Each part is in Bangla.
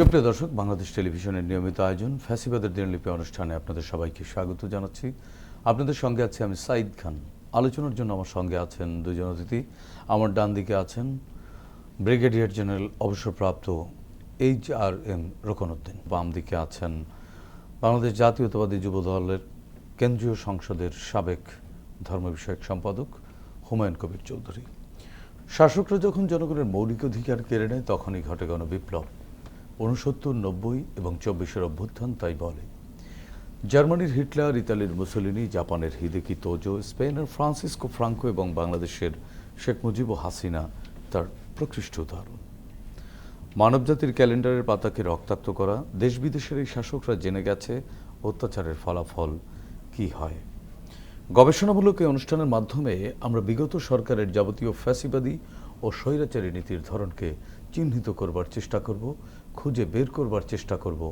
সুপ্রিয় দর্শক, বাংলাদেশ টেলিভিশনের নিয়মিত আয়োজন ফ্যাসিবাদের দিনলিপি অনুষ্ঠানে আপনাদের সবাইকে স্বাগত জানাচ্ছি। আপনাদের সঙ্গে আছি আমি সাইদ খান। আলোচনার জন্য আমার সঙ্গে আছেন দুজন অতিথি। আমার ডান দিকে আছেন ব্রিগেডিয়ার জেনারেল অবসরপ্রাপ্ত এইচ আর এম রোকনউদ্দিন। বাম দিকে আছেন বাংলাদেশ জাতীয়তাবাদী যুব দলের কেন্দ্রীয় সংসদের সাবেক ধর্ম বিষয়ক সম্পাদক হুমায়ুন কবির চৌধুরী। শাসকরা যখন জনগণের মৌলিক অধিকার কেড়ে নেয়, তখনই ঘটে গণবিপ্লব। উনসত্তর নব্বই এবং চব্বিশের অভ্যুত্থান তাই বলে। জার্মানির হিটলার, ইতালির মুসলিনি, জাপানের হিদেকি তোজো, স্পেনের ফ্রান্সিসকো ফ্রাঙ্কো এবং বাংলাদেশের শেখ মুজিব হাসিনা তার প্রকৃষ্ট উদাহরণ। মানবজাতির ক্যালেন্ডারের পাতাকে রক্তাক্ত করা দেশ বিদেশের এই শাসকরা জেনে গেছে অত্যাচারের ফলাফল কি হয়। গবেষণামূলক এই অনুষ্ঠানের মাধ্যমে আমরা বিগত সরকারের যাবতীয় ফ্যাসিবাদী ও স্বৈরাচারী নীতির ধরনকে চিহ্নিত করবার চেষ্টা করব। খুঁজে বের করবার চেষ্টা করব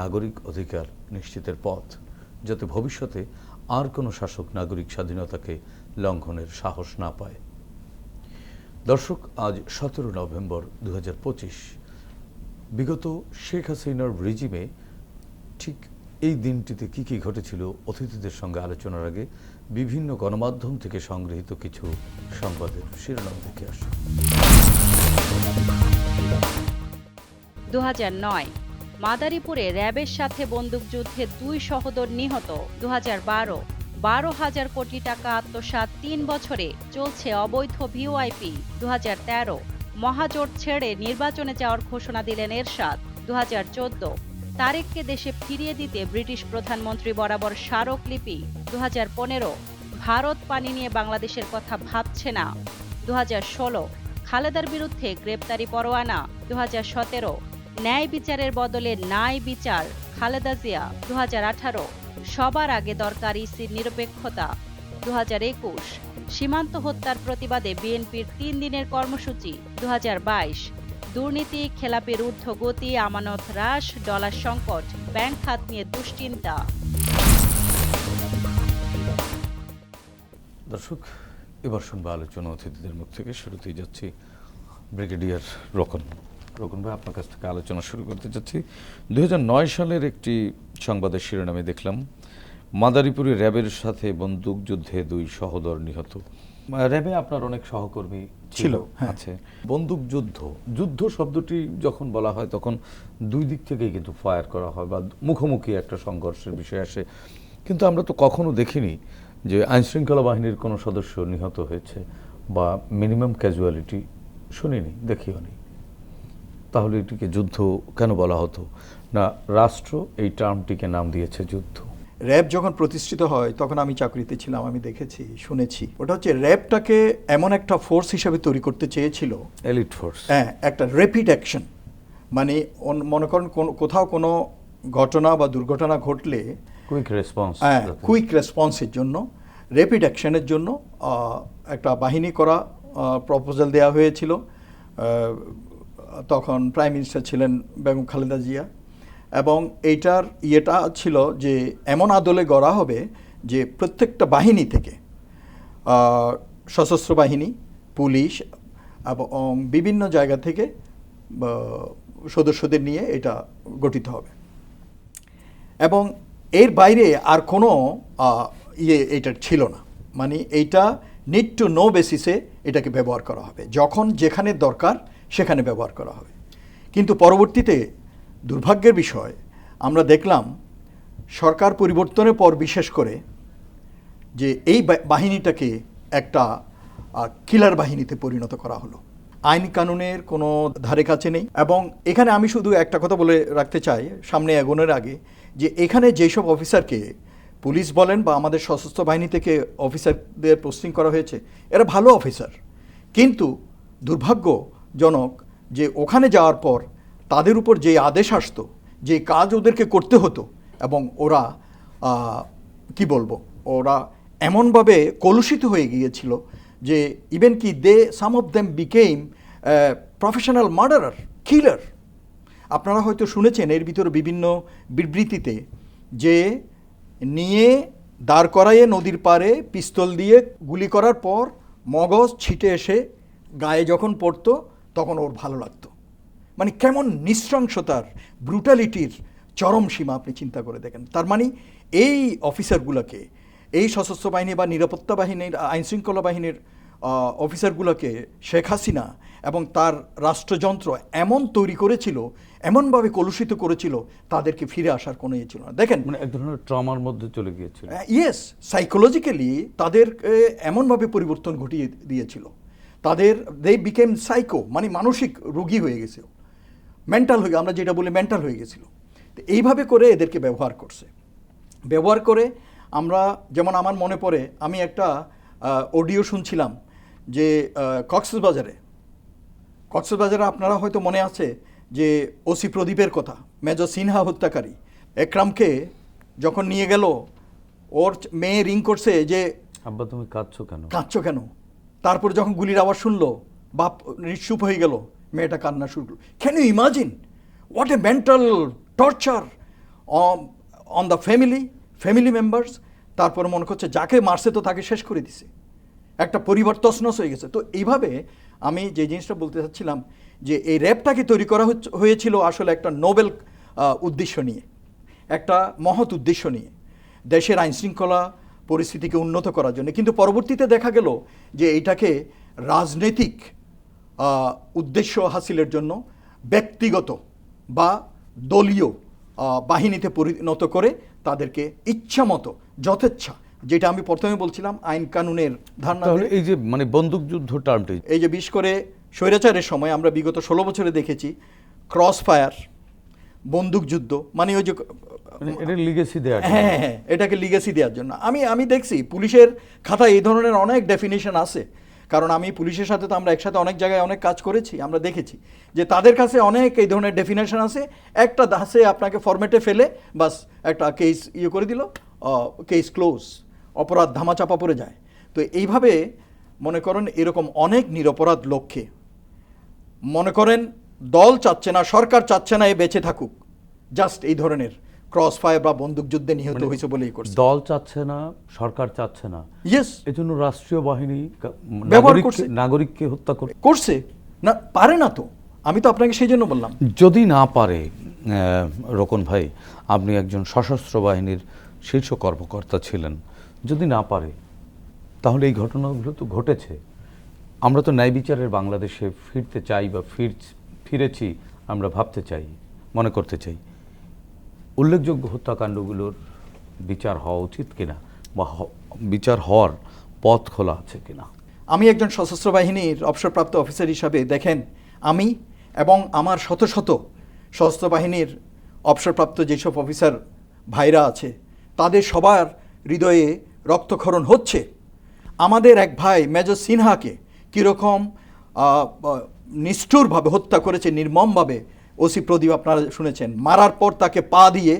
নাগরিক অধিকার নিশ্চিতের পথ, যাতে ভবিষ্যতে আর কোনো শাসক নাগরিক স্বাধীনতাকে লঙ্ঘনের সাহস না পায়। দর্শক, আজ সতেরো নভেম্বর দু হাজার পঁচিশ। বিগত শেখ হাসিনার রিজিমে ঠিক এই দিনটিতে কি কি ঘটেছিল অতিথিদের সঙ্গে আলোচনার আগে বিভিন্ন গণমাধ্যম থেকে সংগৃহীত কিছু সংবাদের শিরোনাম দেখে আসুন দু হাজার নয়। মাদারীপুরে র্যাবের সাথে বন্দুকযুদ্ধে দুই সহোদর নিহত। দু বারো। বারো হাজার কোটি টাকা আত্মসাত তিন বছরে চলছে অবৈধ ভিওআইপি। দু তেরো। মহাজোট ছেড়ে নির্বাচনে যাওয়ার ঘোষণা দিলেন এরশাদ। দু তারেককে দেশে ফিরিয়ে দিতে ব্রিটিশ প্রধানমন্ত্রী বরাবর স্মারকলিপি দু পনেরো। ভারত পানি নিয়ে বাংলাদেশের কথা ভাবছে না। দু ষোলো। খালেদার বিরুদ্ধে গ্রেপ্তারি পরোয়ানা। দু সতেরো। ন্যায় বিচারের বদলে ন্যায় বিচার, খালেদা জিয়া দু সবার আগে দরকার ইসির নিরপেক্ষতা। দু সীমান্ত হত্যার প্রতিবাদে বিএনপির তিন দিনের কর্মসূচি। দুহাজার বাইশ, দুর্নীতি, খেলাপির ঊর্ধ্বগতি, আমানত হ্রাস, ডলার সংকট, ব্যাংক খাত নিয়ে দুশ্চিন্তা। দর্শক, এবার শুনব আলোচনা অতিথিদের মুখ থেকে। শুরুতেই যাচ্ছি ব্রিগেডিয়ার রকন। রকন ভাই আপনার কাছ থেকে আলোচনা শুরু করতে যাচ্ছি দুই সালের একটি সংবাদের শিরোনামে দেখলাম মাদারীপুরে র্যাবের সাথে বন্দুকযুদ্ধে দুই সহোদর নিহত। র্যাবে আপনার অনেক সহকর্মী ছিল ছিল, হ্যাঁ। আছে। বন্দুক যুদ্ধ যুদ্ধ শব্দটি যখন বলা হয় তখন দুই দিক থেকেই কিন্তু ফায়ার করা হয় বা মুখোমুখি একটা সংঘর্ষের বিষয় আসে। কিন্তু আমরা তো কখনো দেখিনি যে আইনশৃঙ্খলা বাহিনীর কোনো সদস্য নিহত হয়েছে বা মিনিমাম ক্যাজুয়ালিটি শুনিনি দেখিও নি তাহলে এটিকে যুদ্ধ কেন বলা হতো? না রাষ্ট্র এই টার্মটিকে নাম দিয়েছে যুদ্ধ। র্যাব যখন প্রতিষ্ঠিত হয় তখন আমি চাকরিতে ছিলাম আমি দেখেছি শুনেছি। ওটা হচ্ছে র্যাবটাকে এমন একটা ফোর্স হিসাবে তৈরি করতে চেয়েছিল। এলিট ফোর্স হ্যাঁ একটা র্যাপিড অ্যাকশন মানে মনে করেন কোন- কোথাও কোনো ঘটনা বা দুর্ঘটনা ঘটলে কুইক রেসপন্স হ্যাঁ কুইক রেসপন্সের জন্য র্যাপিড অ্যাকশনের জন্য একটা বাহিনী করা প্রপোজাল দেওয়া হয়েছিল। তখন প্রাইম মিনিস্টার ছিলেন বেগম খালেদা জিয়া। এবং এইটার ইয়েটা ছিল যে, এমন আদলে গড়া হবে যে, প্রত্যেকটা বাহিনী থেকে সশস্ত্র বাহিনী, পুলিশ এবং বিভিন্ন জায়গা থেকে সদস্যদের নিয়ে এটা গঠিত হবে। এবং এর বাইরে আর কোনো ইয়ে এটা ছিল না। মানে এইটা নিড টু নো বেসিসে এটাকে ব্যবহার করা হবে। যখন যেখানে দরকার সেখানে ব্যবহার করা হবে কিন্তু পরবর্তীতে দুর্ভাগ্যের বিষয়, আমরা দেখলাম সরকার পরিবর্তনের পর বিশেষ করে যে এই বাহিনীটাকে একটা কিলার বাহিনীতে পরিণত করা হলো। আইন কানুনের কোনো ধারে কাছে নেই এবং এখানে আমি শুধু একটা কথা বলে রাখতে চাই, সামনে এগোনোর আগে, যে এখানে যেসব অফিসারকে পুলিশ বলেন বা আমাদের সশস্ত্র বাহিনী থেকে অফিসারদের পোস্টিং করা হয়েছে, এরা ভালো অফিসার। কিন্তু দুর্ভাগ্যজনক যে ওখানে যাওয়ার পর তাদের উপর যে আদেশ আসতো যে কাজ ওদেরকে করতে হতো এবং ওরা কি বলব, ওরা এমনভাবে কলুষিত হয়ে গিয়েছিল যে ইভেন কি they some of them became professional murderer killer আপনারা হয়তো শুনেছেন এর ভিতরে বিভিন্ন বিবৃতিতে যে নিয়ে দাঁড় করাইয়ে নদীর পাড়ে পিস্তল দিয়ে গুলি করার পর মগজ ছিটে এসে গায়ে যখন পড়তো তখন ওর ভালো লাগতো। মানে কেমন নৃশংসতার ব্রুটালিটির চরম সীমা আপনি চিন্তা করে দেখেন। তার মানে এই অফিসারগুলোকে এই সশস্ত্র বাহিনী বা নিরাপত্তা বাহিনীর আইনশৃঙ্খলা বাহিনীর অফিসারগুলোকে শেখ হাসিনা এবং তার রাষ্ট্রযন্ত্র এমন তৈরি করেছিল এমনভাবে কলুষিত করেছিল তাদেরকে ফিরে আসার কোনো ইয়ে ছিল না। দেখেন মানে এক ধরনের ট্রমার মধ্যে চলে গিয়েছিল। ইয়েস সাইকোলজিক্যালি তাদের এমনভাবে পরিবর্তন ঘটিয়ে দিয়েছিল। তাদের দে বিকেম সাইকো মানে মানসিক রোগী হয়ে গেছে মেন্টাল হয়ে আমরা যেটা বলি মেন্টাল হয়ে গেছিল। তো এইভাবে করে এদেরকে ব্যবহার করছে। ব্যবহার করে আমরা যেমন আমার মনে পড়ে আমি একটা অডিও শুনছিলাম যে কক্সবাজারে। কক্সবাজারে আপনারা হয়তো মনে আছে যে ওসি প্রদীপের কথা মেজর সিনহা হত্যাকারী। একরামকে যখন নিয়ে গেল ওর মেয়ে রিং করছে যে আব্বা তুমি কাঁদছো কেন? কাঁদছো কেন? তারপর যখন গুলির আওয়াজ শুনলো, বাপ নিঃসুপ হয়ে গেল, মেয়েটা কান্না শুরু করল। Can you imagine what a mental torture on the family family members তারপর মনে করছে যাকে মারছে তো তাকে শেষ করে দিছে। একটা পরিবার তছনছ হয়ে গেছে। তো এইভাবে আমি যে জিনিসটা বলতে চাচ্ছিলাম যে এই র্যাপটাকে তৈরি করা হয়েছিল আসলে একটা নোবেল উদ্দেশ্য নিয়ে, একটা মহৎ উদ্দেশ্য নিয়ে। দেশের আইনশৃঙ্খলা পরিস্থিতিকে উন্নত করার জন্য। কিন্তু পরবর্তীতে দেখা গেল যে এইটাকে রাজনৈতিক উদ্দেশ্য হাসিলের জন্য ব্যক্তিগত বা দলীয় বাহিনীতে পরিণত করে তাদেরকে ইচ্ছা মতো যথেচ্ছা যেটা আমি প্রথমে বলছিলাম আইন কানুনের ধারণা এই যে মানে বন্দুকযুদ্ধ টার্মটি। এই যে বিশেষ করে স্বৈরাচারের সময় আমরা বিগত ষোলো বছরে দেখেছি ক্রস ফায়ার বন্দুকযুদ্ধ মানে ওই যে এটা লিগেসি দেওয়া হ্যাঁ, হ্যাঁ এটাকে লিগেসি দেওয়ার জন্য। আমি আমি দেখছি পুলিশের খাতায় এই ধরনের অনেক ডেফিনেশন আছে। কারণ আমি পুলিশের সাথে তো আমরা একসাথে অনেক জায়গায় অনেক কাজ করেছি আমরা দেখেছি। যে তাদের কাছে অনেক এই ধরনের ডেফিনেশন আছে। একটা দাসে আপনাকে ফরম্যাটে ফেলে বাস একটা কেস ইয়ে করে দিল কেস ক্লোজ অপরাধ ধামাচাপা পড়ে যায়। তো এইভাবে মনে করেন এরকম অনেক নিরপরাধ লক্ষ্যে মনে করেন দল চাচ্ছে না সরকার চাচ্ছে না এ বেঁচে থাকুক। জাস্ট এই ধরনের। ক্রস ফায়ার বা বন্দুকযুদ্ধে নিহত মানে হয়েছে বলেই করছে। দল চাচ্ছে না সরকার চাচ্ছে না। ইয়েস এজন্য রাষ্ট্রীয় বাহিনী নাগরিককে- করছে। নাগরিককে হত্যা করে করছে। না পারে না তো। আমি তো আপনাকে সেই জন্য বললাম। যদি না পারে রোকন ভাই আপনি একজন সশস্ত্র বাহিনীর শীর্ষ কর্মকর্তা ছিলেন। যদি না পারে তাহলে এই ঘটনাগুলো তো ঘটেছে। আমরা তো ন্যায় বিচারের বাংলাদেশে ফিরতে চাই বা ফির ফিরেছি আমরা ভাবতে চাই মনে করতে চাই। উল্লেখযোগ্য হত্যাকাণ্ডগুলোর বিচার হওয়া উচিত কিনা বা বিচার হওয়ার পথ খোলা আছে কিনা? আমি একজন সশস্ত্র বাহিনীর অবসরপ্রাপ্ত অফিসার হিসাবে দেখেন, আমি এবং আমার শত শত সশস্ত্র বাহিনীর অবসরপ্রাপ্ত যেসব অফিসার ভাইরা আছে, তাদের সবার হৃদয়ে রক্তক্ষরণ হচ্ছে। আমাদের এক ভাই মেজর সিনহাকে কীরকম নিষ্ঠুরভাবে হত্যা করেছে, নির্মমভাবে ওসি প্রদীপ আপনারা শুনেছেন মারার পর তাকে পা দিয়ে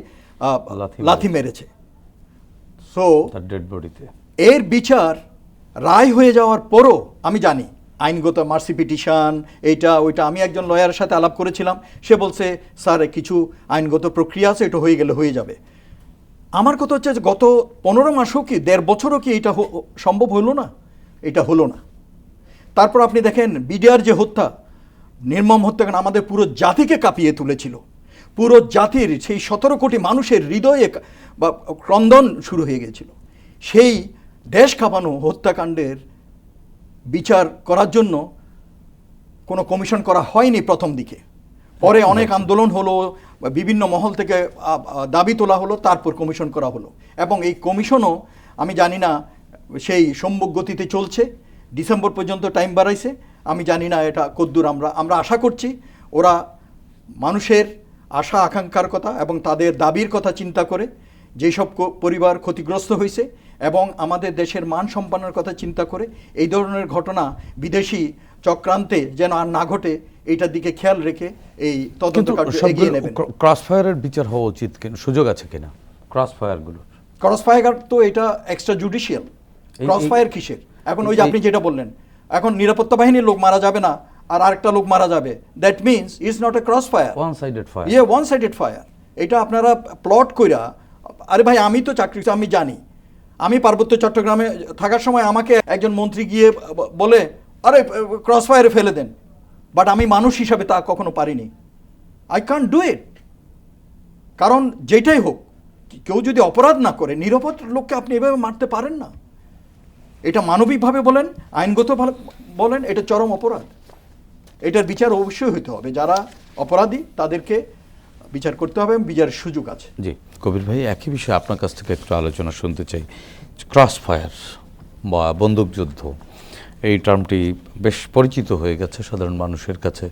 লাথি মেরেছে। সো ডেড বডিতে এর বিচার রায় হয়ে যাওয়ার পরও আমি জানি আইনগত মার্সি পিটিশন এইটা ওইটা আমি একজন লয়ারের সাথে আলাপ করেছিলাম সে বলছে স্যার কিছু আইনগত প্রক্রিয়া আছে এটা হয়ে গেলে হয়ে যাবে। আমার কথা হচ্ছে যে গত পনেরো মাসও কি দেড় বছরও কি এটা সম্ভব হলো না? এটা হলো না। তারপর আপনি দেখেন বিডিআর যে হত্যা নির্মম হত্যাকাণ্ড আমাদের পুরো জাতিকে কাঁপিয়ে তুলেছিল। পুরো জাতির সেই সতেরো কোটি মানুষের হৃদয়ে বা ক্রন্দন শুরু হয়ে গিয়েছিল সেই দেশ কাঁপানো হত্যাকাণ্ডের বিচার করার জন্য কোনো কমিশন করা হয়নি প্রথম দিকে। পরে অনেক আন্দোলন হলো বিভিন্ন মহল থেকে দাবি তোলা হলো তারপর কমিশন করা হলো। এবং এই কমিশনও আমি জানি না সেই সম্মুখ গতিতে চলছে। ডিসেম্বর পর্যন্ত টাইম বাড়াইছে। আমি জানি না এটা কদ্দূর আমরা আমরা আশা করছি ওরা মানুষের আশা আকাঙ্ক্ষার কথা এবং তাদের দাবির কথা চিন্তা করে যেসব পরিবার ক্ষতিগ্রস্ত হয়েছে এবং আমাদের দেশের মান সম্মানের কথা চিন্তা করে এই ধরনের ঘটনা বিদেশি চক্রান্তে যেন আর না ঘটে এইটার দিকে খেয়াল রেখে এই তদন্ত কার্য এগিয়ে নেবেন। ক্রস ফায়ারের বিচার হওয়া উচিত সুযোগ আছে কিনা ক্রস ফায়ারগুলোর ক্রস ফায়ার তো এটা এক্সট্রা জুডিশিয়াল এই- ক্রস ফায়ার কিসের? এখন ওই যে আপনি যেটা বললেন এখন নিরাপত্তা বাহিনীর লোক মারা যাবে না আর আরেকটা লোক মারা যাবে। That means is not a cross fire one sided fire ইয়ে ওয়ান সাইডেড ফায়ার এটা আপনারা প্লট কইরা আরে ভাই আমি তো চাকরি আমি জানি। আমি পার্বত্য চট্টগ্রামে থাকার সময় আমাকে একজন মন্ত্রী গিয়ে বলে আরে ক্রস ফায়ারে ফেলে দেন। বাট আমি মানুষ হিসাবে তা কখনো পারিনি। আই কান্ট ডু ইট কারণ যেটাই হোক কেউ যদি অপরাধ না করে নিরাপদ লোককে আপনি এভাবে মারতে পারেন না। এটা মানবিকভাবে বলেন আইনগত বলেন, এটা চরম অপরাধ। এটার বিচার অবশ্যই হতে হবে। যারা অপরাধী, তাদেরকে বিচার করতে হবে বিচারের সুযোগ আছে। জি, কবির ভাই, একই বিষয়ে আপনার কাছ থেকে একটু আলোচনা শুনতে চাই। ক্রস ফায়ার বা বন্দুকযুদ্ধ। এই টার্মটি বেশ পরিচিত হয়ে গেছে সাধারণ মানুষের কাছে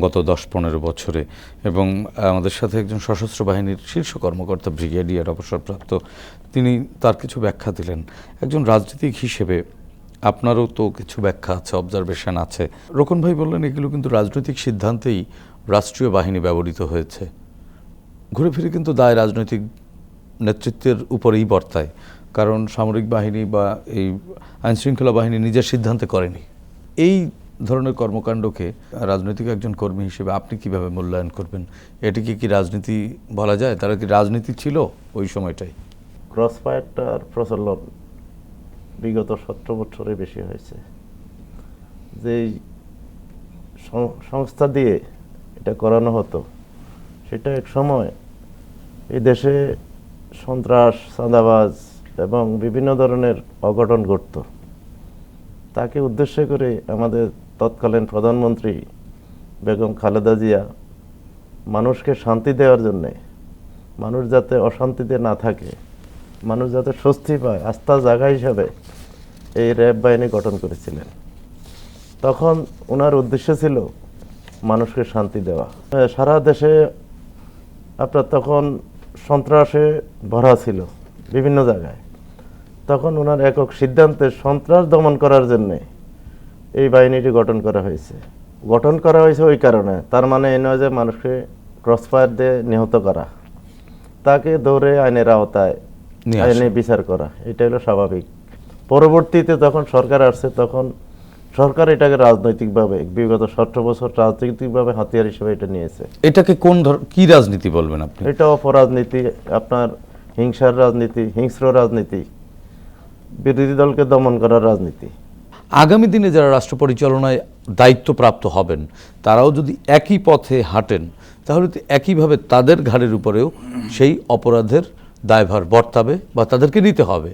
গত দশ পনেরো বছরে। এবং আমাদের সাথে একজন সশস্ত্র বাহিনীর শীর্ষ কর্মকর্তা ব্রিগেডিয়ার অবসরপ্রাপ্ত, তিনি তার কিছু ব্যাখ্যা দিলেন। একজন রাজনীতিক হিসেবে আপনারও তো কিছু ব্যাখ্যা আছে অবজারভেশন আছে। রোকন ভাই বললেন, এগুলো কিন্তু রাজনৈতিক সিদ্ধান্তেই রাষ্ট্রীয় বাহিনী ব্যবহৃত হয়েছে। ঘুরে ফিরে কিন্তু দায় রাজনৈতিক নেতৃত্বের উপরেই বর্তায়। কারণ সামরিক বাহিনী বা এই আইনশৃঙ্খলা বাহিনী নিজের সিদ্ধান্তে করেনি। এই ধরনের কর্মকাণ্ডকে রাজনৈতিক একজন কর্মী হিসেবে আপনি কীভাবে মূল্যায়ন করবেন? এটিকে কি রাজনীতি বলা যায়? তারা কি রাজনীতি ছিল ওই সময়টাই ক্রস ফায়ারটার প্রচলন বিগত সতেরো বছরে বেশি হয়েছে। সং- সংস্থা দিয়ে এটা করানো হতো, সেটা এক সময় এই দেশে সন্ত্রাস, চাঁদাবাজ এবং বিভিন্ন ধরনের অঘটন ঘটত। তাকে উদ্দেশ্য করে আমাদের তৎকালীন প্রধানমন্ত্রী বেগম খালেদা জিয়া মানুষকে শান্তি দেওয়ার জন্যে, মানুষ যাতে অশান্তিতে না থাকে, মানুষ যাতে স্বস্তি পায়, আস্থা জায়গা হিসাবে এই র্যাব বাহিনী গঠন করেছিলেন। তখন ওনার উদ্দেশ্য ছিল মানুষকে শান্তি দেওয়া। সারা দেশে আপনার তখন সন্ত্রাসে ভরা ছিল বিভিন্ন জায়গায়। তখন ওনার একক সিদ্ধান্তে সন্ত্রাস দমন করার জন্যে এই বাহিনীটি গঠন করা হয়েছে। গঠন করা হয়েছে ওই কারণে। তার মানে এই নয় যে মানুষকে ক্রসফায়ার দিয়ে নিহত করা। তাকে দৌড়ে আইনের আওতায় আইনে বিচার করা। এটা হলো স্বাভাবিক। পরবর্তীতে যখন সরকার আসছে তখন সরকার এটাকে রাজনৈতিকভাবে বিগত সতেরো বছর রাজনৈতিকভাবে হাতিয়ার হিসেবে এটা নিয়েছে। এটাকে কোন ধর কি রাজনীতি বলবেন আপনি? এটা অপরাজনীতি আপনার হিংসার রাজনীতি হিংস্র রাজনীতি। বিরোধী দলকে দমন করার রাজনীতি। আগামী দিনে যারা রাষ্ট্র পরিচালনায় দায়িত্বপ্রাপ্ত হবেন তারাও যদি একই পথে হাঁটেন তাহলে তো একইভাবে তাদের ঘাড়ের উপরেও সেই অপরাধের দায়ভার বর্তাবে বা তাদেরকে নিতে হবে।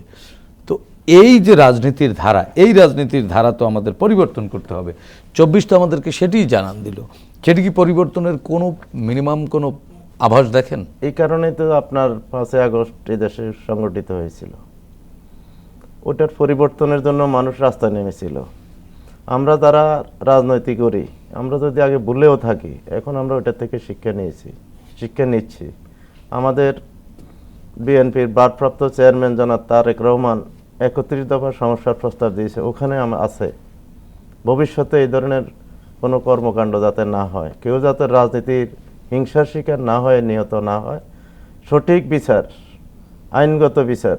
তো এই যে রাজনীতির ধারা এই রাজনীতির ধারা তো আমাদের পরিবর্তন করতে হবে। চব্বিশ তো আমাদেরকে সেটিই জানান দিল। সেটি কি পরিবর্তনের কোনো মিনিমাম কোনো আভাস দেখেন? এই কারণে তো আপনার পাঁচই আগস্ট এই দেশে সংগঠিত হয়েছিল। ওটার পরিবর্তনের জন্য মানুষ রাস্তায় নেমেছিল। আমরা তারা রাজনৈতিক করি, আমরা যদি আগে ভুলেও থাকি, এখন আমরা ওটা থেকে শিক্ষা নিয়েছি, শিক্ষা নিচ্ছি। আমাদের বিএনপির ভারপ্রাপ্ত চেয়ারম্যান জনাব তারেক রহমান একত্রিশ দফা সমস্যার প্রস্তাব দিয়েছে, ওখানে আছে। ভবিষ্যতে এই ধরনের কোনো কর্মকাণ্ড যাতে না হয়, কেউ যাতে রাজনীতির হিংসার শিকার না হয় নিহত না হয়, সঠিক বিচার, আইনগত বিচার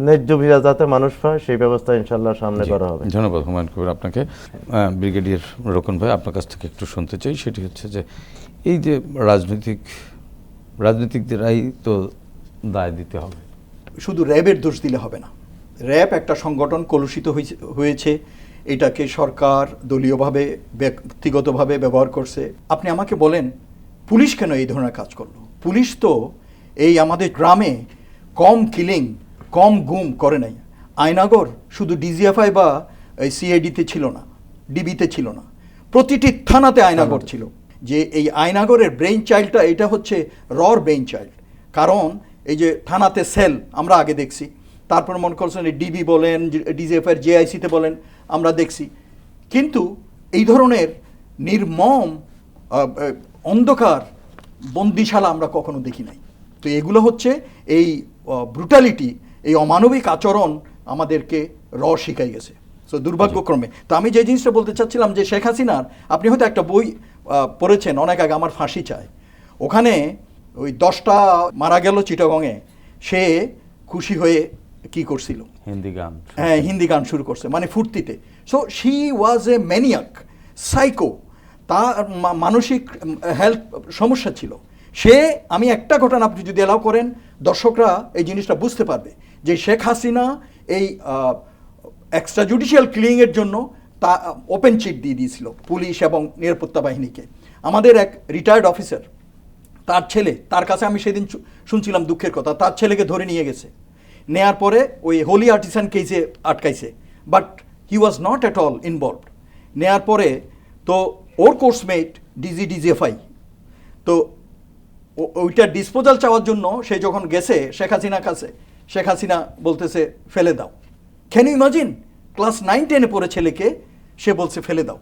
ন্যায্য বিচার যাতে মানুষ পায় সেই ব্যবস্থা ইনশাল্লাহ সামনে করা হবে। ধন্যবাদ হুমায়ুন কবির আপনাকে। ব্রিগেডিয়ার রোকন ভাই আপনার কাছ থেকে একটু শুনতে চাই। সেটি হচ্ছে যে এই যে রাজনৈতিক রাজনীতিকদেরাই তো দায় দিতে হবে। শুধু র্যাবের দোষ দিলে হবে না। র্যাব একটা সংগঠন কলুষিত হয়েছে- হয়েছে। এটাকে সরকার দলীয়ভাবে ব্যক্তিগতভাবে ব্যবহার করছে। আপনি আমাকে বলেন পুলিশ কেন এই ধরনের কাজ করল? পুলিশ তো এই আমাদের গ্রামে কম কিলিং কম গুম করে নাই। আয়নাগর শুধু ডিজিএফআই বা এই সিআইডিতে ছিল না, ডিবিতে ছিল না। প্রতিটি থানাতে আয়নাগর ছিল। যে এই আয়নাগরের ব্রেইন চাইল্ডটা, এটা হচ্ছে রর ব্রেইন চাইল্ড। কারণ এই যে থানাতে সেল, আমরা আগে দেখছি। তারপর মনে করছেন ডিবি বলেন ডিজিএফআই জেআইসিতে বলেন, আমরা দেখছি। কিন্তু এই ধরনের নির্মম অন্ধকার বন্দিশালা আমরা কখনো দেখি নাই। তো এগুলো হচ্ছে এই ব্রুটালিটি এই অমানবিক আচরণ আমাদেরকে র শিখাই গেছে। সো দুর্ভাগ্যক্রমে। তো আমি যে জিনিসটা বলতে চাচ্ছিলাম যে শেখ হাসিনার আপনি হয়তো একটা বই পড়েছেন অনেক আগে আমার ফাঁসি চায়। ওখানে ওই দশটা মারা গেল চিটাগংয়ে। সে খুশি হয়ে কি করছিল? হিন্দি গান হ্যাঁ হিন্দি গান শুরু করছে মানে ফুর্তিতে। So she was a maniac psycho তার মানসিক হেলথ সমস্যা ছিল। সে আমি একটা ঘটনা আপনি যদি এলাও করেন দর্শকরা এই জিনিসটা বুঝতে পারবে। যে শেখ হাসিনা এই এক্সট্রা জুডিশিয়াল ক্লিনিংয়ের জন্য তা ওপেন চিট দিয়ে দিয়েছিল পুলিশ এবং নিরাপত্তা বাহিনীকে। আমাদের এক রিটায়ার্ড অফিসার তার ছেলে, তার কাছে আমি সেদিন শুনছিলাম দুঃখের কথা, তার ছেলেকে ধরে নিয়ে গেছে। নেয়ার পরে ওই হোলি আর্টিসান কেসে আটকাইছে but he was not at all involved নেয়ার পরে তো ওর কোর্সমেট ডিজি ডিজিএফআই তো ও- ওইটা ডিসপোজাল চাওয়ার জন্য সে যখন গেছে শেখ হাসিনার কাছে শেখ হাসিনা বলতেছে ফেলে দাও। Can you imagine class nine টেনে পড়ে ছেলেকে সে বলছে ফেলে দাও।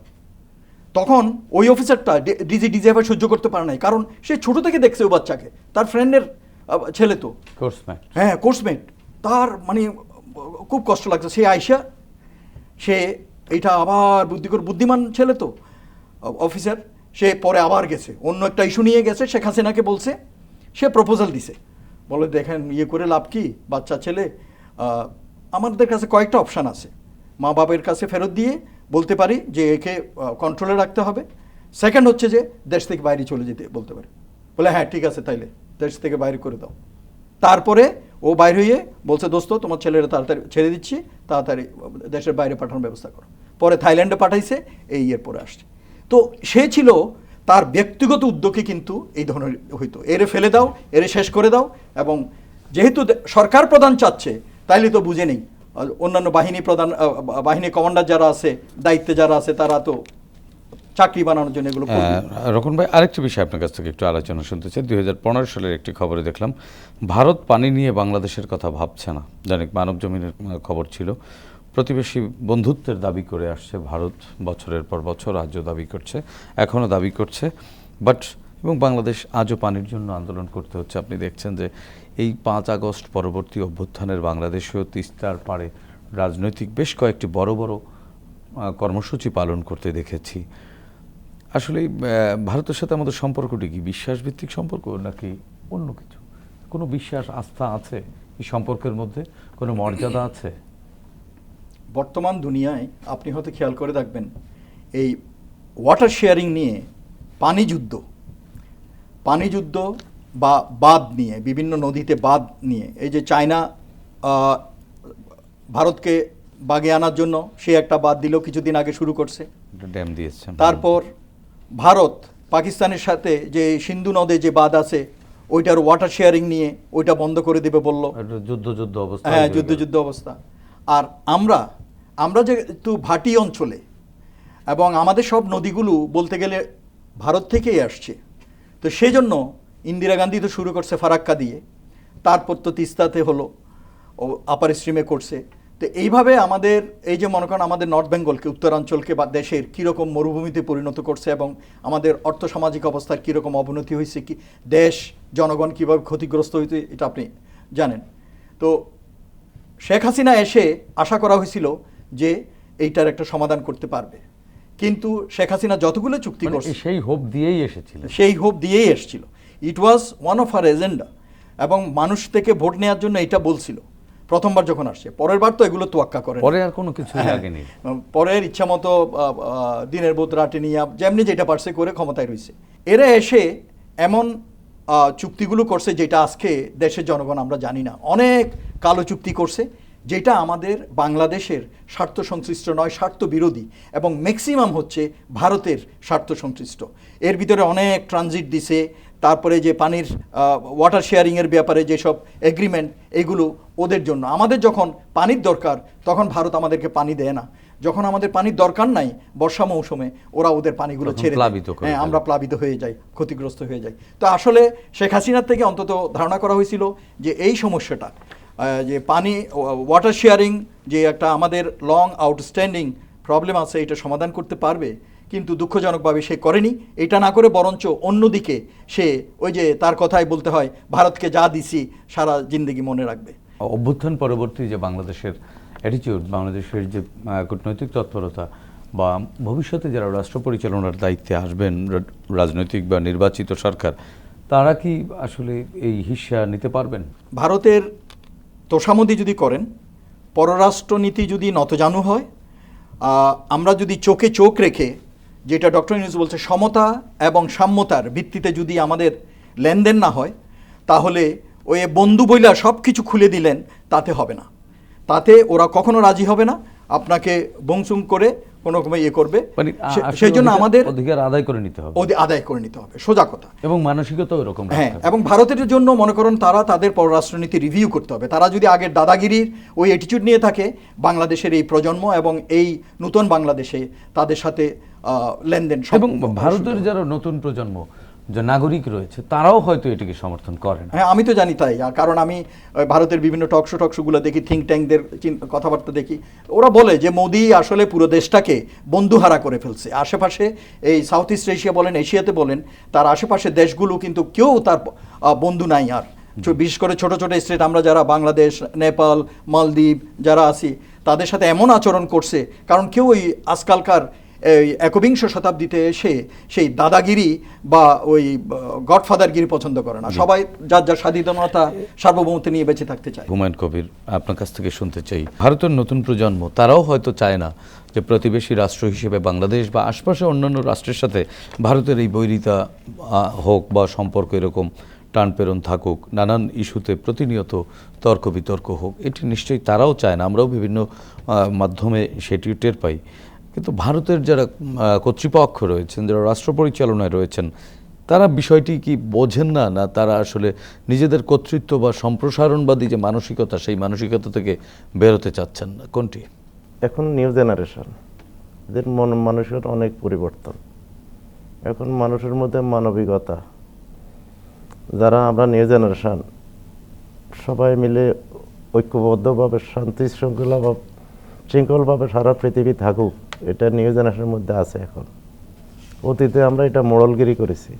তখন ওই অফিসারটা ডিজি ডিজিএফআই সহ্য করতে পারে নাই কারণ সে ছোট থেকে দেখছে ওই বাচ্চাকে। তার ফ্রেন্ডের ছেলে তো। কোর্সম্যাট হ্যাঁ কোর্সমেট তার মানে খুব কষ্ট লাগছে। সে আইসা সে এইটা আবার বুদ্ধি করে বুদ্ধিমান ছেলে তো অফিসার। সে পরে আবার গেছে। অন্য একটা ইস্যু নিয়ে গেছে। শেখ হাসিনাকে বলছে সে প্রপোজাল দিছে। বলে দেখেন ইয়ে করে লাভ কি? বাচ্চা, ছেলে? আমাদের কাছে কয়েকটা অপশান আছে। মা বাবার কাছে ফেরত দিয়ে বলতে পারি যে একে কন্ট্রোলে রাখতে হবে। সেকেন্ড হচ্ছে যে দেশ থেকে বাইরে চলে যেতে বলতে পারি। বলে হ্যাঁ ঠিক আছে তাইলে, দেশ থেকে বাইরে করে দাও। তারপরে ও বাইর হয়ে বলছে, দোস্ত, তোমার ছেলেরা তাড়াতাড়ি ছেড়ে দিচ্ছি, তাড়াতাড়ি দেশের বাইরে পাঠানোর ব্যবস্থা করো। পরে থাইল্যান্ডে পাঠাইছে, এই ইয়ের পরে আসছে। তো সে ছিল তার ব্যক্তিগত উদ্যোগে কিন্তু এই ধরনের হইতো। এরে ফেলে দাও, এরে শেষ করে দাও এবং যেহেতু সরকার প্রধান চাচ্ছে, তাইলে তো বুঝে নেই। অন্যান্য বাহিনী প্রধান বাহিনী কমান্ডার যারা আছে, দায়িত্বে যারা আছে, তারা তো চাকরি বানানোর জন্য এগুলো রকন ভাই, আরেকটি বিষয় আপনার কাছ থেকে একটু আলোচনা শুনতে চাই। দুই হাজার পনেরো সালের একটি খবরে দেখলাম, ভারত পানি নিয়ে বাংলাদেশের কথা ভাবছে না। জানিক মানব জমিনের খবর ছিল। প্রতিবেশী বন্ধুত্বের দাবি করে আসছে ভারত। বছরের পর বছর আজও দাবি করছে, এখনও দাবি করছে। বাট এবং বাংলাদেশ আজও পানির জন্য আন্দোলন করতে হচ্ছে। আপনি দেখছেন যে এই পাঁচ আগস্ট পরবর্তী অভ্যুত্থানের বাংলাদেশেও তিস্তার পাড়ে রাজনৈতিক বেশ কয়েকটি বড় বড় কর্মসূচি পালন করতে দেখেছি। আসলে ভারতের সাথে আমাদের সম্পর্কটি কি বিশ্বাসভিত্তিক সম্পর্ক নাকি অন্য কিছু? কোনো বিশ্বাস, আস্থা আছে এই সম্পর্কের মধ্যে? কোনো মর্যাদা আছে? বর্তমান দুনিয়ায় আপনি হয়তো খেয়াল করে দেখবেন এই ওয়াটার শেয়ারিং নিয়ে পানি যুদ্ধ। পানি যুদ্ধ বা বাঁধ নিয়ে বিভিন্ন নদীতে বাঁধ নিয়ে এই যে চায়না ভারতকে বাগে আনার জন্য সে একটা বাদ দিল কিছুদিন আগে শুরু করছে। ড্যাম দিয়েছে। তারপর ভারত পাকিস্তানের সাথে যে সিন্ধু নদে যে বাঁধ আছে ওইটার ওয়াটার শেয়ারিং নিয়ে ওইটা বন্ধ করে দেবে বলল। যুদ্ধ যুদ্ধ অবস্থা হ্যাঁ হয়ে যুদ্ধ যুদ্ধ অবস্থা। আর আমরা আমরা যেহেতু ভাটি অঞ্চলে, এবং আমাদের সব নদীগুলো বলতে গেলে ভারত থেকেই আসছে, তো সেই জন্য ইন্দিরা গান্ধী তো শুরু করছে ফারাক্কা দিয়ে, তারপর তো তিস্তাতে হলো, ও আপার স্ট্রিমে করছে। তো এইভাবে আমাদের, এই যে মনে করেন আমাদের নর্থ বেঙ্গলকে উত্তরাঞ্চলকে বা দেশের কীরকম মরুভূমিতে পরিণত করছে এবং আমাদের অর্থ সামাজিক অবস্থার কীরকম অবনতি হয়েছে কি, দেশ, জনগণ কীভাবে ক্ষতিগ্রস্ত হইতে এটা আপনি জানেন। তো শেখ হাসিনা এসে আশা করা হয়েছিল যে এইটার একটা সমাধান করতে পারবে। কিন্তু শেখ হাসিনা যতগুলো চুক্তি মানে করছে সেই হোপ দিয়েই এসেছিল। সেই হোপ দিয়েই এসেছিল। It was one of our agenda এবং মানুষ থেকে ভোট নেওয়ার জন্য এটা বলছিল। প্রথমবার যখন আসছে। পরের বার তো এগুলো তোয়াক্কা করে পরে আর কোনো কিছু হ্যাঁ। লাগেনি। পরের ইচ্ছা মতো দিনের বোধ রাটে নিয়ে যেমনি যেটা পারছে করে ক্ষমতায় রয়েছে। এরা এসে এমন চুক্তিগুলো করছে যেটা আজকে দেশের জনগণ আমরা জানি না। অনেক কালো চুক্তি করছে যেটা আমাদের বাংলাদেশের স্বার্থ সংশ্লিষ্ট নয়, স্বার্থ বিরোধী এবং ম্যাক্সিমাম হচ্ছে ভারতের স্বার্থ সংশ্লিষ্ট। এর ভিতরে অনেক ট্রানজিট দিছে, তারপরে যে পানির ওয়াটার শেয়ারিংয়ের ব্যাপারে যেসব এগ্রিমেন্ট এগুলো ওদের জন্য। আমাদের যখন পানির দরকার, তখন ভারত আমাদেরকে পানি দেয় না। যখন আমাদের পানির দরকার নাই বর্ষা মৌসুমে ওরা ওদের পানিগুলো ছেড়ে প্লাবিত হ্যাঁ আমরা প্লাবিত হয়ে যাই ক্ষতিগ্রস্ত হয়ে যাই। তো আসলে শেখ হাসিনার থেকে অন্তত ধারণা করা হয়েছিল যে এই সমস্যাটা যে পানি ওয়াটার শেয়ারিং যে একটা আমাদের লং আউটস্ট্যান্ডিং প্রবলেম আছে এটা সমাধান করতে পারবে কিন্তু দুঃখজনকভাবে সে করেনি। এটা না করে বরঞ্চ অন্যদিকে সে ওই যে তার কথাই বলতে হয় ভারতকে যা দিছি সারা জিন্দগি মনে রাখবে। অভ্যুত্থান পরবর্তী যে বাংলাদেশের অ্যাটিটিউড বাংলাদেশের যে কূটনৈতিক তৎপরতা বা ভবিষ্যতে যারা রাষ্ট্র পরিচালনার দায়িত্বে আসবেন রাজনৈতিক বা নির্বাচিত সরকার, তারা কি আসলে এই হিস্সা নিতে পারবেন? ভারতের তোষামদি যদি করেন, পররাষ্ট্রনীতি যদি নতজানু হয় আমরা যদি চোখে চোখ রেখে, যেটা ডক্টর ইউনুস বলছে, সমতা এবং সাম্যতার ভিত্তিতে যদি আমাদের লেনদেন না হয়, তাহলে ওই বন্ধু বইলা সব কিছু খুলে দিলেন, তাতে হবে না। তাতে ওরা কখনো রাজি হবে না। আপনাকে বংসুং করে কোনো রকমে ইয়ে করবে। মানে সেই জন্য আমাদের অধিকার আদায় করে নিতে হবে। আদায় করে নিতে হবে। সোজা কথা। এবং মানসিকতাও এরকম হ্যাঁ এবং ভারতের জন্য মনে করেন তারা তাদের পররাষ্ট্রনীতি রিভিউ করতে হবে। তারা যদি আগের দাদাগিরির ওই অ্যাটিটিউড নিয়ে থাকে বাংলাদেশের এই প্রজন্ম এবং এই নতুন বাংলাদেশে তাদের সাথে লেনদেন এবং ভারতের যারা নতুন প্রজন্ম যে নাগরিক রয়েছে তারাও হয়তো এটিকে সমর্থন করেন। হ্যাঁ আমি তো জানি তাই কারণ আমি ভারতের বিভিন্ন টকশো টকশোগুলো দেখি থিঙ্ক ট্যাঙ্কদের কথাবার্তা দেখি। ওরা বলে যে মোদি আসলে পুরো দেশটাকে বন্ধুহারা করে ফেলছে। আশেপাশে এই সাউথ ইস্ট এশিয়া বলেন এশিয়াতে বলেন তার আশেপাশে দেশগুলো কিন্তু কেউ তার বন্ধু নাই আর। বিশেষ করে ছোট ছোট স্টেট আমরা যারা বাংলাদেশ নেপাল মালদ্বীপ যারা আছি তাদের সাথে এমন আচরণ করছে কারণ কেউ ওই আজকালকার একবিংশ শতাব্দীতে এসে সেই দাদাগিরি বা ওই গডফাদারগিরি পছন্দ করে না। সবাই যার যার স্বাধীনতা সার্বভৌমত্ব নিয়ে বেঁচে থাকতে চায়। হুমায়ুন কবির আপনার কাছ থেকে শুনতে চাই। ভারতের নতুন প্রজন্ম তারাও হয়তো চায় না যে প্রতিবেশী রাষ্ট্র হিসেবে বাংলাদেশ বা আশপাশে অন্যান্য রাষ্ট্রের সাথে ভারতের এই বৈরিতা হোক বা সম্পর্ক এরকম টানপেরন থাকুক নানান ইস্যুতে প্রতিনিয়ত তর্ক বিতর্ক হোক এটি নিশ্চয়ই তারাও চায় না। আমরাও বিভিন্ন মাধ্যমে সেটি টের পাই। কিন্তু ভারতের যারা কর্তৃপক্ষ রয়েছেন, যারা রাষ্ট্র পরিচালনায় রয়েছেন, তারা বিষয়টি কি বোঝেন না? না, তারা আসলে নিজেদের কর্তৃত্ব বা সম্প্রসারণবাদী যে মানসিকতা, সেই মানসিকতা থেকে বেরোতে চাচ্ছেন না। কোনটি? এখন নিউ জেনারেশন এদের মন মানুষের অনেক পরিবর্তন। এখন মানুষের মধ্যে মানবিকতা, যারা আমরা নিউ জেনারেশন সবাই মিলে ঐক্যবদ্ধভাবে, শান্তি, শৃঙ্খলা বা, শৃঙ্খলভাবে সারা পৃথিবী থাকুক এটা নিউ জেনারেশনের মধ্যে আছে এখন। অতীতে আমরা এটা মোড়লগিরি করেছি।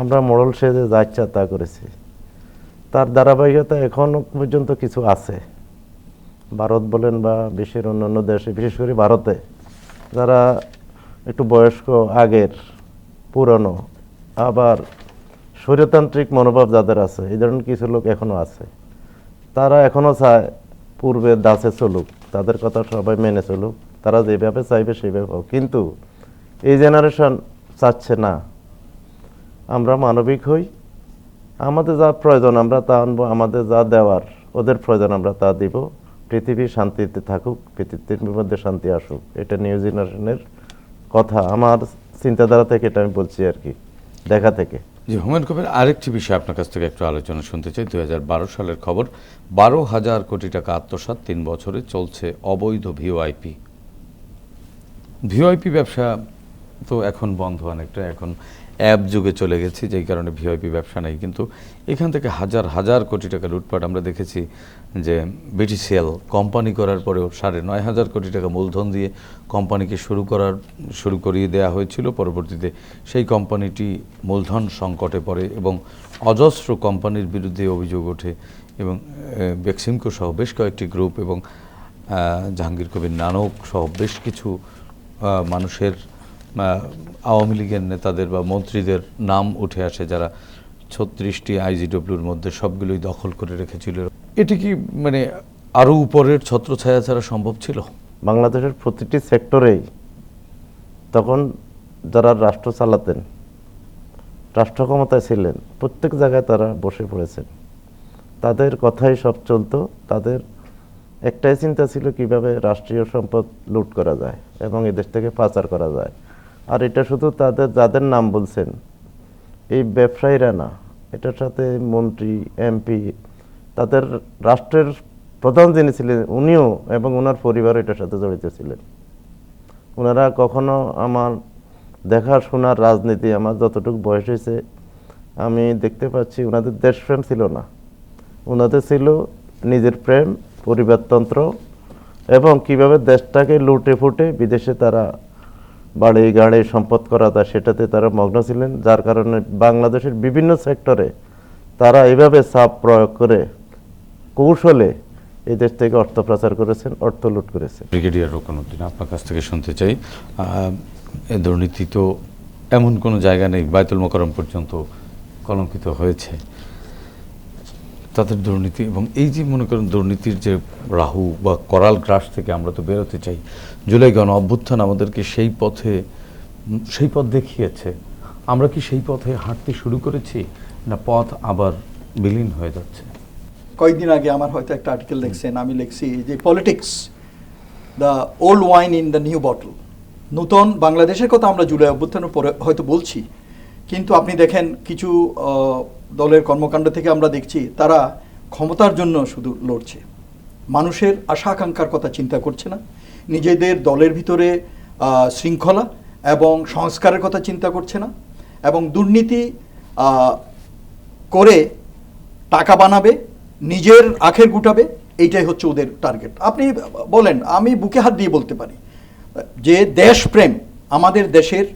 আমরা মোড়ল সেজে যা ইচ্ছা তা করেছি। তার ধারাবাহিকতা এখনও পর্যন্ত কিছু আছে। ভারত বলেন বা বিশ্বের অন্যান্য দেশে, বিশেষ করে ভারতে, যারা একটু বয়স্ক, আগের, পুরনো, আবার স্বৈরতান্ত্রিক মনোভাব যাদের আছে, এই ধরনের কিছু লোক এখনও আছে। তারা এখনও চায় পূর্বের দাসে চলুক, তাদের কথা সবাই মেনে চলুক। তারা যেভাবে চাইবে সেইভাবে হোক। কিন্তু এই জেনারেশন চাচ্ছে না। আমরা মানবিক হই। আমাদের যা প্রয়োজন আমরা তা আনব। আমাদের যা দেওয়ার ওদের প্রয়োজন আমরা তা দিব। পৃথিবী শান্তিতে থাকুক, পৃথিবীর মধ্যে শান্তি আসুক। এটা নিউ জেনারেশনের কথা। আমার চিন্তাধারা থেকে এটা আমি বলছি আর কি, দেখা থেকে। যে হুমায়ুন কবির, আরেকটি বিষয় আপনার কাছ থেকে একটু আলোচনা শুনতে চাই। দু হাজার বারো সালের খবর, বারো হাজার কোটি টাকা আত্মসাৎ, তিন বছরে চলছে অবৈধ ভিওআইপি। ভিওআইপি ব্যবসা তো এখন বন্ধ অনেকটা, এখন অ্যাপ যুগে চলে গেছে, যেই কারণে ভিওআইপি ব্যবসা নেই। কিন্তু এখান থেকে হাজার হাজার কোটি টাকা লুটপাট আমরা দেখেছি যে বিটিসিএল কোম্পানি করার পরেও সাড়ে নয় হাজার কোটি টাকা মূলধন দিয়ে কোম্পানিকে শুরু করার, শুরু করিয়ে দেওয়া হয়েছিল। পরবর্তীতে সেই কোম্পানিটি মূলধন সংকটে পড়ে এবং অজস্র কোম্পানির বিরুদ্ধে অভিযোগ ওঠে এবং বেক্সিমকো সহ বেশ কয়েকটি গ্রুপ এবং জাহাঙ্গীর কবির নানক সহ বেশ কিছু মানুষের আওয়ামী লীগের নেতাদের বা মন্ত্রীদের নাম উঠে আসে যারা ছত্রিশটি আইজিডব্লিউর মধ্যে সবগুলোই দখল করে রেখেছিল। এটি কি মানে আরও উপরের ছত্রছায়া ছাড়া সম্ভব ছিল? বাংলাদেশের প্রতিটি সেক্টরেই তখন যারা রাষ্ট্র চালাতেন, রাষ্ট্র ক্ষমতায় ছিলেন, প্রত্যেক জায়গায় তারা বসে পড়েছেন। তাদের কথাই সব চলতো, তাদের একটাই চিন্তা ছিল কীভাবে রাষ্ট্রীয় সম্পদ লুট করা যায় এবং এদেশ থেকে পাচার করা যায়। আর এটা শুধু তাদের, যাদের নাম বলছেন, এই ব্যবসায়ীরা না, এটার সাথে মন্ত্রী, এমপি, তাদের রাষ্ট্রের প্রধান যিনি ছিলেন, উনিও এবং ওনার পরিবার এটার সাথে জড়িত ছিলেন। ওনারা কখনো আমার দেখা শোনার রাজনীতি আমার যতটুকু বয়স হয়েছে, আমি দেখতে পাচ্ছি ওনাদের দেশপ্রেম ছিল না। ওনাদের ছিল নিজের প্রেম পরিবারতন্ত্র এবং কীভাবে দেশটাকে লুটে ফুটে বিদেশে তারা বাড়ি, গাড়ি সম্পদ করা তা, সেটাতে তারা মগ্ন ছিলেন, যার কারণে বাংলাদেশের বিভিন্ন সেক্টরে তারা এভাবে চাপ প্রয়োগ করে কৌশলে এই দেশ থেকে অর্থ প্রচার করেছেন, অর্থ লুট করেছেন। ব্রিগেডিয়ার রোকনুদ্দিন আপনার কাছ থেকে শুনতে চাই। এ দুর্নীতি তো এমন কোনো জায়গা নেই বায়তুল মোকরম পর্যন্ত কলঙ্কিত হয়েছে। তাদের দুর্নীতি এবং এই যে মনে করেন দুর্নীতির যে রাহু বা করাল গ্রাস থেকে আমরা তো বেরোতে চাই, জুলাই গণ অভ্যুত্থান আমাদেরকে সেই পথে, সেই পথ দেখিয়েছে। আমরা কি সেই পথে হাঁটতে শুরু করেছি না পথ আবার বিলীন হয়ে যাচ্ছে? কয়েকদিন আগে আমার হয়তো একটা আর্টিকেল দেখছেন, আমি লিখছি যে politics the old wine in the new bottle নূতন বাংলাদেশের কথা আমরা জুলাই অভ্যুত্থানের পরে হয়তো বলছি, কিন্তু আপনি দেখেন কিছু দলের কর্মকাণ্ড থেকে আমরা দেখছি তারা ক্ষমতার জন্য শুধু লড়ছে। মানুষের আশা আকাঙ্ক্ষার কথা চিন্তা করছে না। নিজেদের দলের ভিতরে শৃঙ্খলা এবং সংস্কারের কথা চিন্তা করছে না এবং দুর্নীতি করে টাকা বানাবে, নিজের আখের গুটাবে, এইটাই হচ্ছে ওদের টার্গেট আপনি বলেন, আমি বুকে হাত দিয়ে বলতে পারি, যে দেশপ্রেম আমাদের দেশের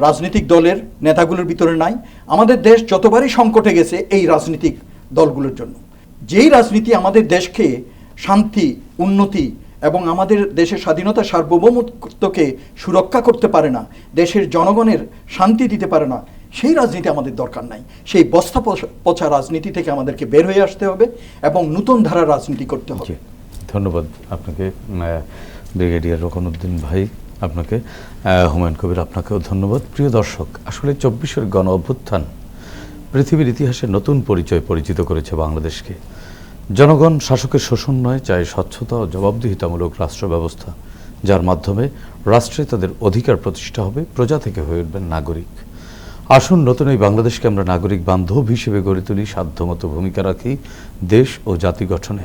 রাজনৈতিক দলের নেতাগুলোর ভিতরে নাই। আমাদের দেশ যতবারই সংকটে গেছে এই রাজনৈতিক দলগুলোর জন্য। যেই রাজনীতি আমাদের দেশকে শান্তি, উন্নতি এবং আমাদের দেশের স্বাধীনতা সার্বভৌমত্বকে সুরক্ষা করতে পারে না, দেশের জনগণের শান্তি দিতে পারে না, সেই রাজনীতি আমাদের দরকার নাই। সেই বস্তা পচা- রাজনীতি থেকে আমাদেরকে বের হয়ে আসতে হবে এবং নতুন ধারার রাজনীতি করতে হবে। ধন্যবাদ আপনাকে ব্রিগেডিয়ার রকনউদ্দিন ভাই। আপনাকে হুমায়ুন কবির আপনাকেও ধন্যবাদ। প্রিয় দর্শক, আসলে চব্বিশের গণ অভ্যুত্থান পৃথিবীর ইতিহাসে নতুন পরিচয় পরিচিত করেছে বাংলাদেশকে। জনগণ শাসকের শোষণ নয়, চায় স্বচ্ছতা ও জবাবদিহিতামূলক রাষ্ট্র ব্যবস্থা যার মাধ্যমে রাষ্ট্রে তাদের অধিকার প্রতিষ্ঠা হবে, প্রজা থেকে হয়ে উঠবেন নাগরিক। আসুন নতুন এই বাংলাদেশকে আমরা নাগরিক বান্ধব হিসেবে গড়ে তুলি, সাধ্যমতো ভূমিকা রাখি দেশ ও জাতি গঠনে।